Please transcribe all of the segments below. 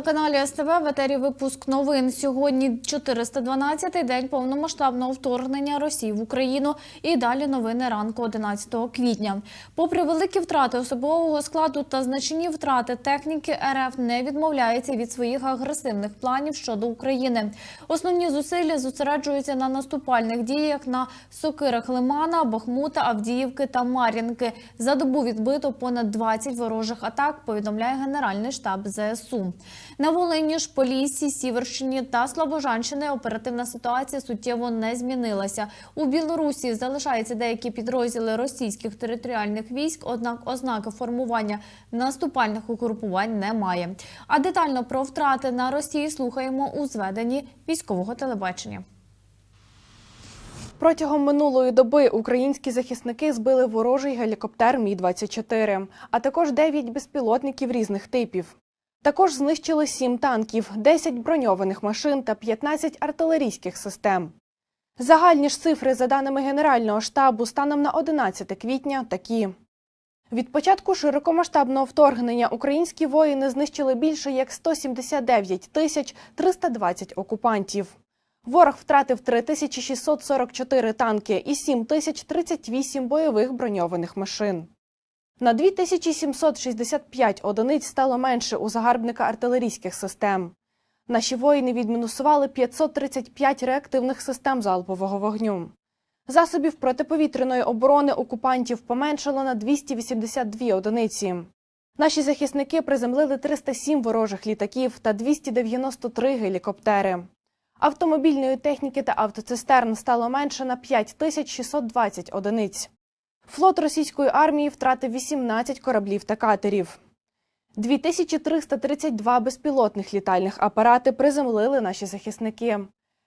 Телеканалі СТВ. В етері випуск новин. Сьогодні 412-й день повномасштабного вторгнення Росії в Україну. І далі новини ранку 11 квітня. Попри великі втрати особового складу та значні втрати техніки, РФ не відмовляється від своїх агресивних планів щодо України. Основні зусилля зосереджуються на наступальних діях на сокирах Лимана, Бахмута, Авдіївки та Мар'їнки. За добу відбито понад 20 ворожих атак. Повідомляє Генеральний штаб ЗСУ. На Волині ж Поліссі, Сіверщині та Слобожанщини оперативна ситуація суттєво не змінилася. У Білорусі залишаються деякі підрозділи російських територіальних військ, однак ознаки формування наступальних угрупувань немає. А детально про втрати на Росії слухаємо у зведенні військового телебачення. Протягом минулої доби українські захисники збили ворожий гелікоптер Мі-24, а також 9 безпілотників різних типів. Також знищили 7 танків, 10 броньованих машин та 15 артилерійських систем. Загальні ж цифри, за даними Генерального штабу, станом на 11 квітня такі. Від початку широкомасштабного вторгнення українські воїни знищили більше як 179 тисяч 320 окупантів. Ворог втратив 3644 танки і 7038 бойових броньованих машин. На 2765 одиниць стало менше у загарбника артилерійських систем. Наші воїни відмінусували 535 реактивних систем залпового вогню. Засобів протиповітряної оборони окупантів поменшало на 282 одиниці. Наші захисники приземлили 307 ворожих літаків та 293 гелікоптери. Автомобільної техніки та автоцистерн стало менше на 5620 одиниць. Флот російської армії втратив 18 кораблів та катерів. 2332 безпілотних літальних апарати приземлили наші захисники.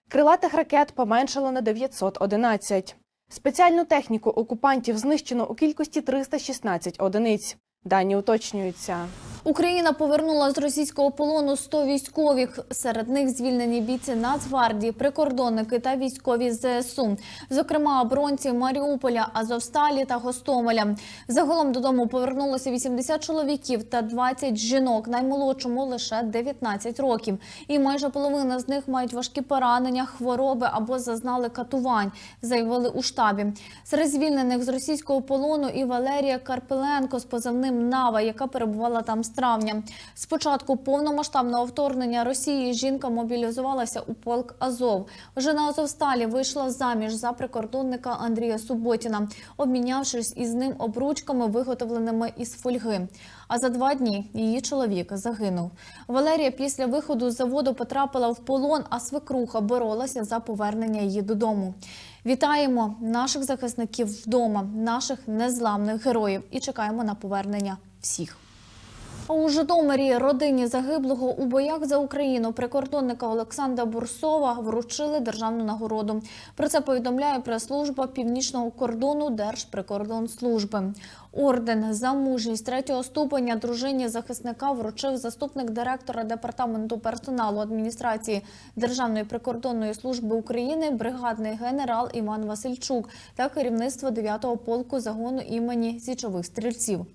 Крилатих ракет поменшало на 911. Спеціальну техніку окупантів знищено у кількості 316 одиниць. Дані уточнюються. Україна повернула з російського полону 100 військових. Серед них звільнені бійці Нацгвардії, прикордонники та військові ЗСУ, зокрема оборонці Маріуполя, Азовсталі та Гостомеля. Загалом додому повернулося 80 чоловіків та 20 жінок. Наймолодшому лише 19 років. І майже половина з них мають важкі поранення, хвороби або зазнали катувань. Заявили у штабі. Серед звільнених з російського полону і Валерія Карпеленко з позивним Нава, яка перебувала там з травня. З початку повномасштабного вторгнення Росії жінка мобілізувалася у полк Азов. Вже на Азовсталі вийшла заміж за прикордонника Андрія Суботіна, обмінявшись із ним обручками, виготовленими із фольги. А за два дні її чоловік загинув. Валерія після виходу з заводу потрапила в полон, а свекруха боролася за повернення її додому. Вітаємо наших захисників вдома, наших незламних героїв і чекаємо на повернення всіх. У Житомирі родині загиблого у боях за Україну прикордонника Олександра Бурсова вручили державну нагороду. Про це повідомляє прес-служба північного кордону Держприкордонслужби. Орден за мужність третього ступеня дружині захисника вручив заступник директора департаменту персоналу адміністрації Державної прикордонної служби України, бригадний генерал Іван Васильчук та керівництво 9-го полку загону імені січових стрільців.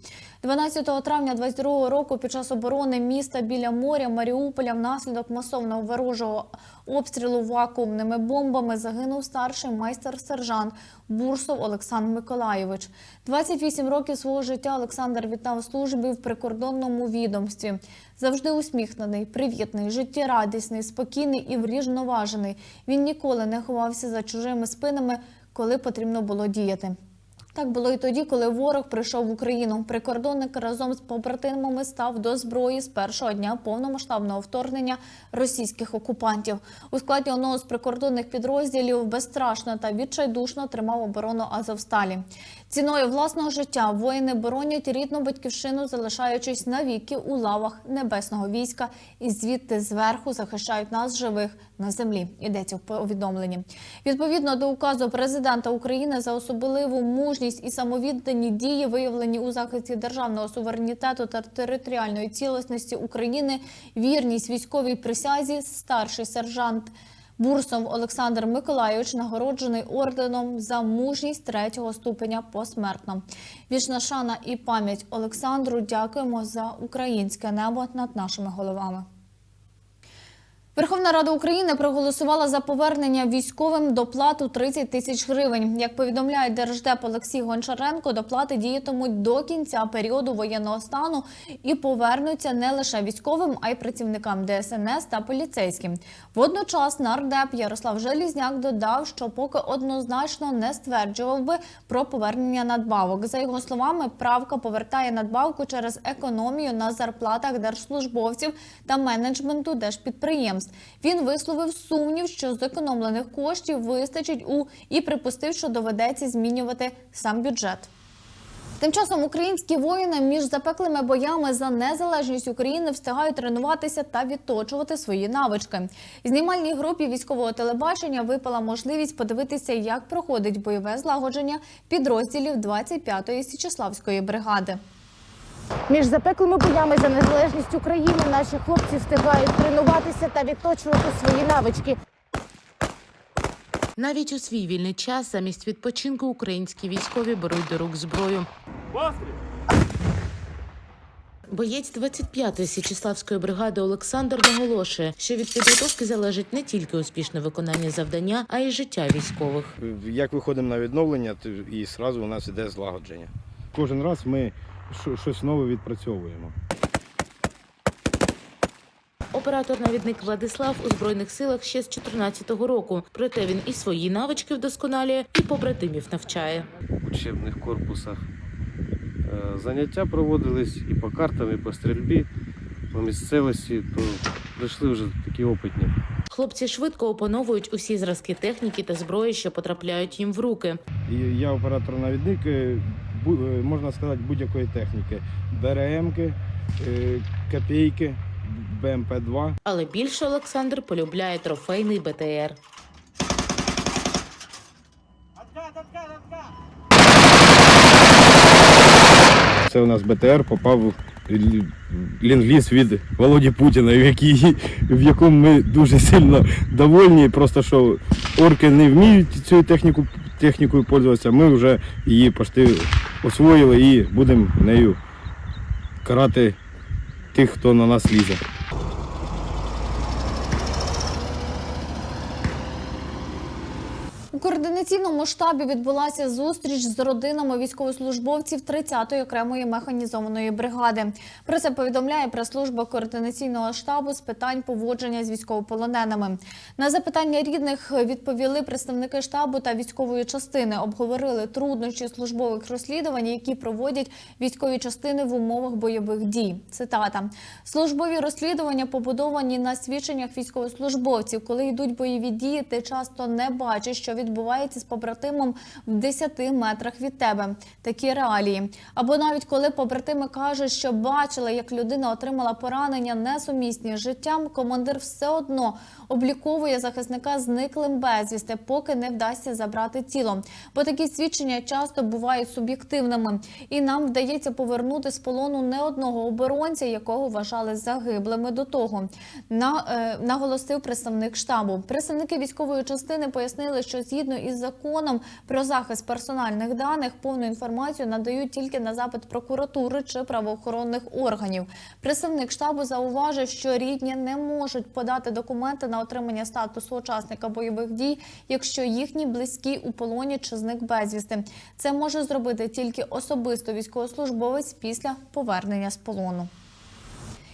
12 травня 22 року під час оборони міста біля моря Маріуполя внаслідок масовного ворожого обстрілу вакуумними бомбами загинув старший майстер-сержант Бурсов Олександр Миколайович. 28 років свого життя Олександр вітав службі в прикордонному відомстві. Завжди усміхнений, привітний, життєрадісний, спокійний і вріжноважений. Він ніколи не ховався за чужими спинами, коли потрібно було діяти. Так було і тоді, коли ворог прийшов в Україну. Прикордонник разом з побратимами став до зброї з першого дня повномасштабного вторгнення російських окупантів. У складі одного з прикордонних підрозділів безстрашно та відчайдушно тримав оборону Азовсталі. Ціною власного життя воїни боронять рідну батьківщину, залишаючись навіки у лавах небесного війська, і звідти зверху захищають нас живих на землі. Йдеться в повідомленні. Відповідно до указу президента України за особливу мужність і самовіддані дії, виявлені у захисті державного суверенітету та територіальної цілісності України, вірність військовій присязі, старший сержант. Бурсов Олександр Миколайович нагороджений орденом за мужність третього ступеня посмертно. Вічна шана і пам'ять Олександру. Дякуємо за українське небо над нашими головами. Верховна Рада України проголосувала за повернення військовим доплату 30 тисяч гривень. Як повідомляє держдеп Олексій Гончаренко, доплати діятимуть до кінця періоду воєнного стану і повернуться не лише військовим, а й працівникам ДСНС та поліцейським. Водночас нардеп Ярослав Желізняк додав, що поки однозначно не стверджував би про повернення надбавок. За його словами, правка повертає надбавку через економію на зарплатах держслужбовців та менеджменту держпідприємств. Він висловив сумнів, що зекономлених коштів вистачить у і припустив, що доведеться змінювати сам бюджет. Тим часом українські воїни між запеклими боями за незалежність України встигають тренуватися та відточувати свої навички. Знімальній групі військового телебачення випала можливість подивитися, як проходить бойове злагодження підрозділів 25-ї Січеславської бригади. Між запеклими боями за незалежність України наші хлопці встигають тренуватися та відточувати свої навички. Навіть у свій вільний час замість відпочинку українські військові беруть до рук зброю. Боєць 25-ї Січеславської бригади Олександр наголошує, що від підготовки залежить не тільки успішне виконання завдання, а й життя військових. Як виходимо на відновлення, то і одразу у нас іде злагодження. Кожен раз ми щось нове відпрацьовуємо. Оператор-навідник Владислав у збройних силах ще з 14-го року. Проте він і свої навички вдосконалює, і побратимів навчає. учебних корпусах. Е, Заняття проводились і по картам, і по стрільбі, по місцевості, то прийшли вже такі опитні. Хлопці швидко опановують усі зразки техніки та зброї, що потрапляють їм в руки. Я оператор-навідник, е, можна сказати, будь-якої техніки. БРМки, е, копійки, БМП-2. Але більше Олександр полюбляє трофейний БТР. Це у нас БТР попав в лі- лінгліз від Володі Путіна, в, який, в якому ми дуже сильно довольні. Просто що орки не вміють цією техніку, технікою пользуватися, ми вже її почти освоїли і будемо нею карати тих, хто на нас лізе. У координаційному штабі відбулася зустріч з родинами військовослужбовців 30-ї окремої механізованої бригади. Про це повідомляє прес-служба координаційного штабу з питань поводження з військовополоненими. На запитання рідних відповіли представники штабу та військової частини. Обговорили труднощі службових розслідувань, які проводять військові частини в умовах бойових дій. Цитата: службові розслідування побудовані на свідченнях військовослужбовців. Коли йдуть бойові дії, ти часто не бачиш, що відбувається з побратимом в 10 метрах від тебе. Такі реалії. Або навіть коли побратими кажуть, що бачили, як людина отримала поранення несумісні з життям, командир все одно обліковує захисника зниклим безвісти, поки не вдасться забрати тіло. Бо такі свідчення часто бувають суб'єктивними, і нам вдається повернути з полону не одного оборонця, якого вважали загиблими до того. На, е, наголосив представник штабу. Представники військової частини пояснили, що згідно із законом про захист персональних даних повну інформацію надають тільки на запит прокуратури чи правоохоронних органів. Представник штабу зауважив, що рідні не можуть подати документи на отримання статусу учасника бойових дій, якщо їхні близькі у полоні чи зник безвісти. Це може зробити тільки особисто військовослужбовець після повернення з полону.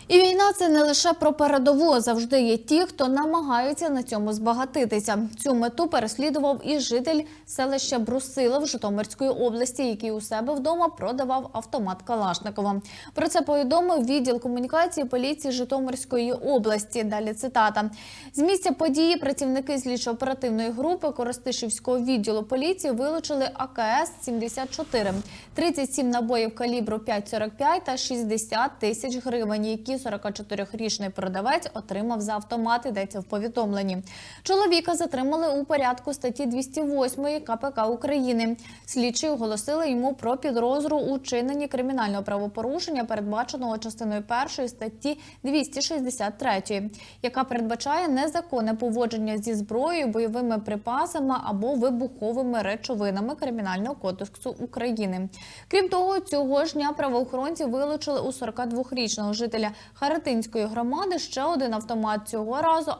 І війна це не лише про передову. Завжди є ті, хто намагаються на цьому збагатитися. Цю мету переслідував і житель селища Брусилов Житомирської області, який у себе вдома продавав автомат Калашникова. Про це повідомив відділ комунікації поліції Житомирської області. Далі цитата з місця події. Працівники слідчо-оперативної групи Коростишівського відділу поліції вилучили АКС 74 37 набоїв калібру 5,45 та 60 тисяч гривень, які які 44-річний продавець отримав за автомат, йдеться в повідомленні. Чоловіка затримали у порядку статті 208 КПК України. Слідчі оголосили йому про підозру у чиненні кримінального правопорушення, передбаченого частиною першої статті 263, яка передбачає незаконне поводження зі зброєю, бойовими припасами або вибуховими речовинами Кримінального кодексу України. Крім того, цього ж дня правоохоронці вилучили у 42-річного жителя Харатинської громади ще один автомат цього разу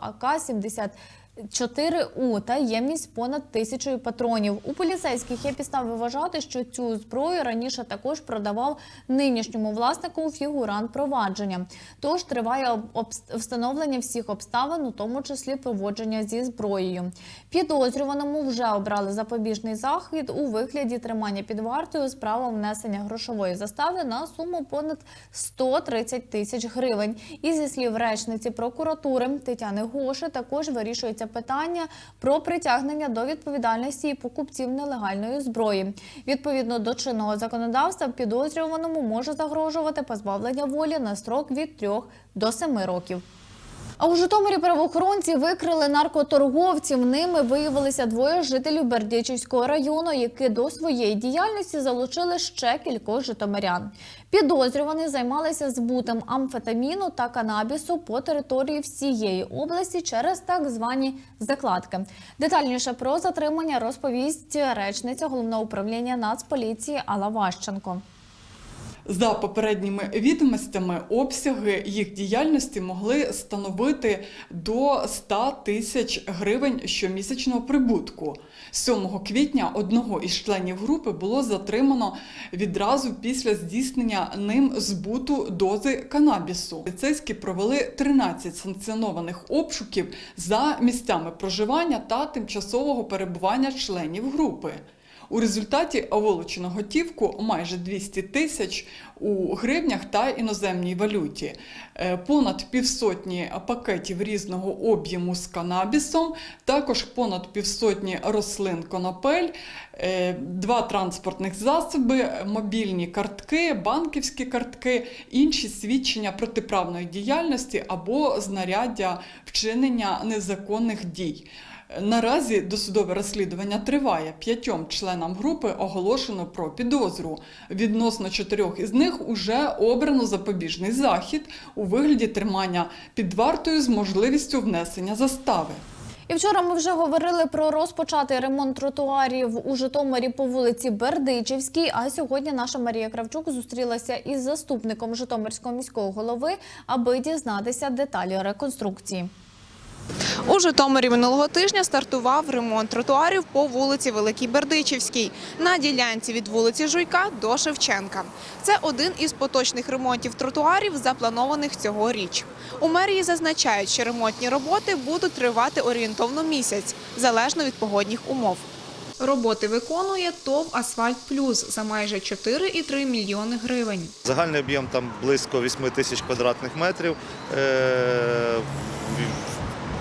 АК-70. 4У та ємність понад тисячою патронів. У поліцейських є підстави вважати, що цю зброю раніше також продавав нинішньому власнику фігурант провадження. Тож триває встановлення всіх обставин, у тому числі поводження зі зброєю. Підозрюваному вже обрали запобіжний захід у вигляді тримання під вартою з правом внесення грошової застави на суму понад 130 тисяч гривень. І зі слів речниці прокуратури Тетяни Гоши також вирішується питання про притягнення до відповідальності покупців нелегальної зброї. Відповідно до чинного законодавства, підозрюваному може загрожувати позбавлення волі на строк від 3 до 7 років. А у Житомирі правоохоронці викрили наркоторговців. Ними виявилися двоє жителів Бердичівського району, які до своєї діяльності залучили ще кількох житомирян. Підозрювані займалися збутом амфетаміну та канабісу по території всієї області через так звані закладки. Детальніше про затримання розповість речниця головного управління Нацполіції Алла Ващенко. За попередніми відомостями, обсяги їх діяльності могли становити до 100 тисяч гривень щомісячного прибутку. 7 квітня одного із членів групи було затримано відразу після здійснення ним збуту дози канабісу. Поліцейські провели 13 санкціонованих обшуків за місцями проживання та тимчасового перебування членів групи. У результаті вилучено готівку майже 200 тисяч у гривнях та іноземній валюті, Е, понад півсотні пакетів різного об'єму з канабісом, також понад півсотні рослин конопель, е, два транспортних засоби, мобільні картки, банківські картки, інші свідчення протиправної діяльності або знаряддя вчинення незаконних дій. Наразі досудове розслідування триває. П'ятьом членам групи оголошено про підозру. Відносно чотирьох із них уже обрано запобіжний захід у вигляді тримання під вартою з можливістю внесення застави. І вчора ми вже говорили про розпочатий ремонт тротуарів у Житомирі по вулиці Бердичівській. А сьогодні наша Марія Кравчук зустрілася із заступником Житомирського міського голови, аби дізнатися деталі реконструкції. У Житомирі минулого тижня стартував ремонт тротуарів по вулиці Великій Бердичівській на ділянці від вулиці Жуйка до Шевченка. Це один із поточних ремонтів тротуарів, запланованих цьогоріч. У мерії зазначають, що ремонтні роботи будуть тривати орієнтовно місяць, залежно від погодних умов. Роботи виконує ТОВ Асфальт Плюс за майже 4,3 мільйони гривень. Загальний об'єм там близько 8 тисяч квадратних метрів.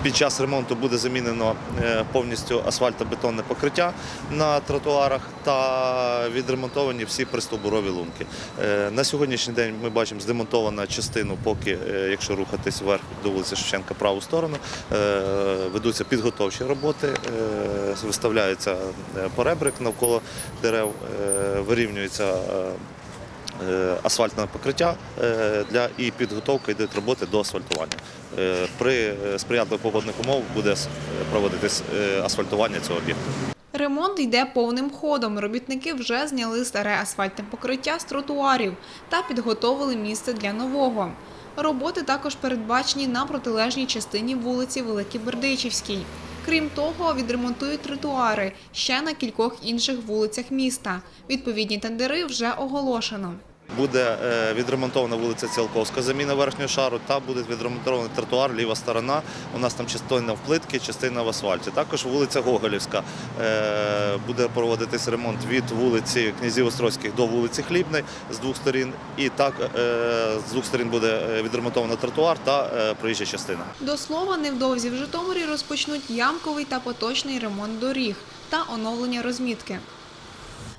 Під час ремонту буде замінено е, повністю асфальтобетонне покриття на тротуарах та відремонтовані всі пристовбурові лунки. Е, На сьогоднішній день ми бачимо здемонтована частину, поки, е, якщо рухатись вверх до вулиці Шевченка праву сторону, ведуться підготовчі роботи, виставляється поребрик навколо дерев, вирівнюється асфальтне покриття е, для і підготовка йдуть роботи до асфальтування. Е, При е, сприятливих погодних умов буде е, проводитись е, асфальтування цього об'єкту. Ремонт йде повним ходом. Робітники вже зняли старе асфальтне покриття з тротуарів та підготовили місце для нового. Роботи також передбачені на протилежній частині вулиці Великій Бердичівській. Крім того, відремонтують тротуари ще на кількох інших вулицях міста. Відповідні тендери вже оголошено. Буде е, відремонтована вулиця Цілковська, заміна верхнього шару, та буде відремонтований тротуар, ліва сторона. У нас там частина в плитці, частина в асфальті. Також вулиця Гоголівська. Е, Буде проводитись ремонт від вулиці Князів Острозьких до вулиці Хлібної з двох сторін. І так е, з двох сторін буде відремонтовано тротуар та проїжджа частина. До слова, невдовзі в Житомирі розпочнуть ямковий та поточний ремонт доріг та оновлення розмітки.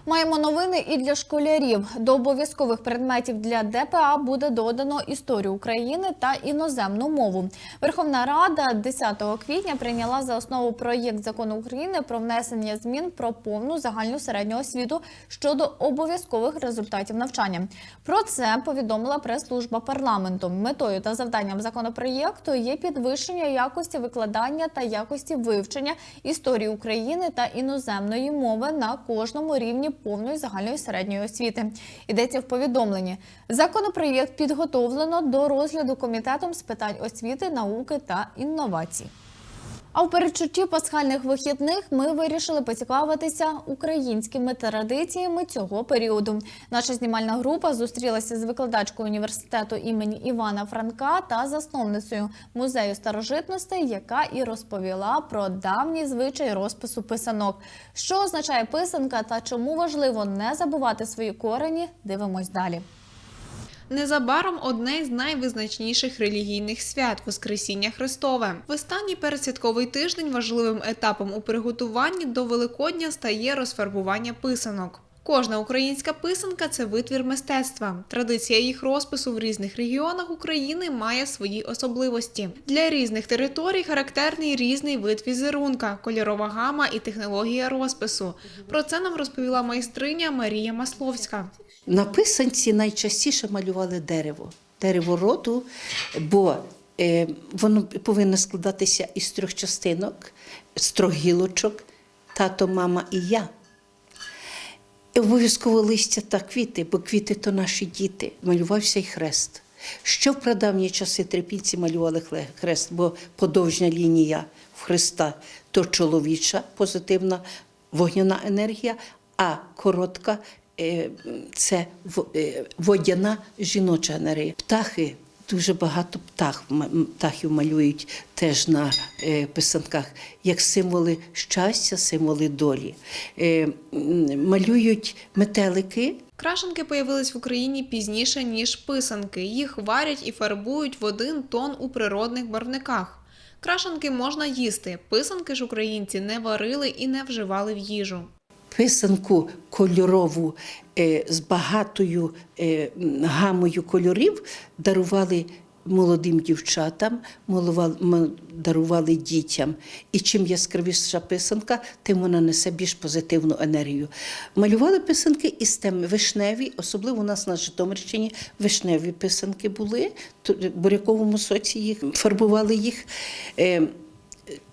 Маємо новини і для школярів. До обов'язкових предметів для ДПА буде додано історію України та іноземну мову. Верховна Рада 10 квітня прийняла за основу проєкт закону України про внесення змін про повну загальну середню освіту щодо обов'язкових результатів навчання. Про це повідомила прес-служба парламенту. Метою та завданням законопроєкту є підвищення якості викладання та якості вивчення історії України та іноземної мови на кожному рівні повної загальної середньої освіти. Йдеться в повідомленні. Законопроєкт підготовлено до розгляду комітетом з питань освіти, науки та інновацій. А в передчутті пасхальних вихідних ми вирішили поцікавитися українськими традиціями цього періоду. Наша знімальна група зустрілася з викладачкою університету імені Івана Франка та засновницею музею старожитностей, яка і розповіла про давній звичай розпису писанок. Що означає писанка та чому важливо не забувати свої корені? Дивимось далі. Незабаром одне з найвизначніших релігійних свят Воскресіння Христове. В останній передсвятковий тиждень важливим етапом у приготуванні до Великодня стає розфарбування писанок. Кожна українська писанка це витвір мистецтва. Традиція їх розпису в різних регіонах України має свої особливості. Для різних територій характерний різний вид візерунка, кольорова гама і технологія розпису. Про це нам розповіла майстриня Марія Масловська. На писанці найчастіше малювали дерево, дерево роду, бо е, воно повинно складатися із трьох частинок, з трьох гілочок, тато, мама і я. І обов'язково листя та квіти, бо квіти то наші діти. Малювався й хрест. Що в прадавні часи трипільці малювали хрест, бо подовжня лінія в хреста то чоловіча позитивна вогняна енергія, а коротка е, це е, водяна жіноча енергія. Птахи. Дуже багато птах, птахів малюють теж на е, писанках, як символи щастя, символи долі. Е, малюють метелики, Крашенки появились в Україні пізніше, ніж писанки. Їх варять і фарбують в один тон у природних барвниках. Крашенки можна їсти. Писанки ж українці не варили і не вживали в їжу. Писанку кольорову е, з багатою е, гамою кольорів дарували молодим дівчатам, дарували дітям. І чим яскравіша писанка, тим вона несе більш позитивну енергію. Малювали писанки із теми вишневі, особливо у нас на Житомирщині вишневі писанки були, в буряковому соці їх фарбували їх. Е,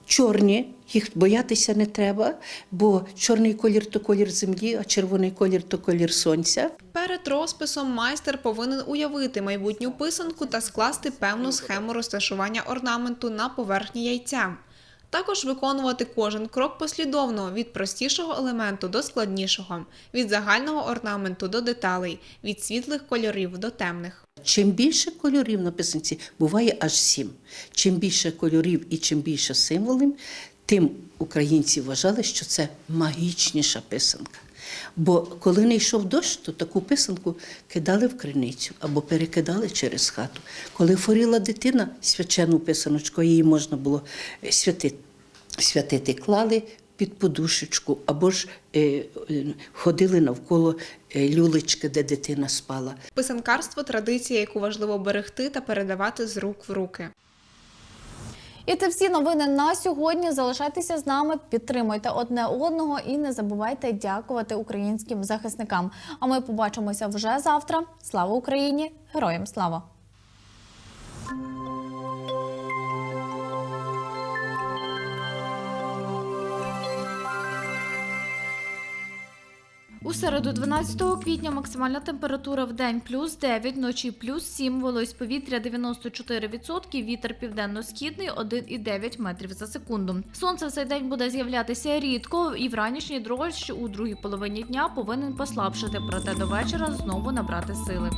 Чорні, їх боятися не треба, бо чорний колір то колір землі, а червоний колір то колір сонця. Перед розписом майстер повинен уявити майбутню писанку та скласти певну схему розташування орнаменту на поверхні яйця. Також виконувати кожен крок послідовно від простішого елементу до складнішого, від загального орнаменту до деталей, від світлих кольорів до темних. Чим більше кольорів на писанці, буває аж сім. Чим більше кольорів і чим більше символів, тим українці вважали, що це магічніша писанка. Бо коли не йшов дощ, то таку писанку кидали в криницю або перекидали через хату. Коли хворіла дитина, свячену писаночку, її можна було е, святити, святити клали під подушечку, або ж е, е, ходили навколо е, люлечки, де дитина спала. Писанкарство традиція, яку важливо берегти та передавати з рук в руки. І це всі новини на сьогодні. Залишайтеся з нами, підтримуйте одне одного і не забувайте дякувати українським захисникам. А ми побачимося вже завтра. Слава Україні! Героям слава! У середу 12 квітня максимальна температура в день плюс 9, вночі плюс 7, вологість повітря 94%, вітер південно-східний 1,9 метрів за секунду. Сонце в цей день буде з'являтися рідко, і вранішній дощ у другій половині дня повинен послабшити, проте до вечора знову набрати сили.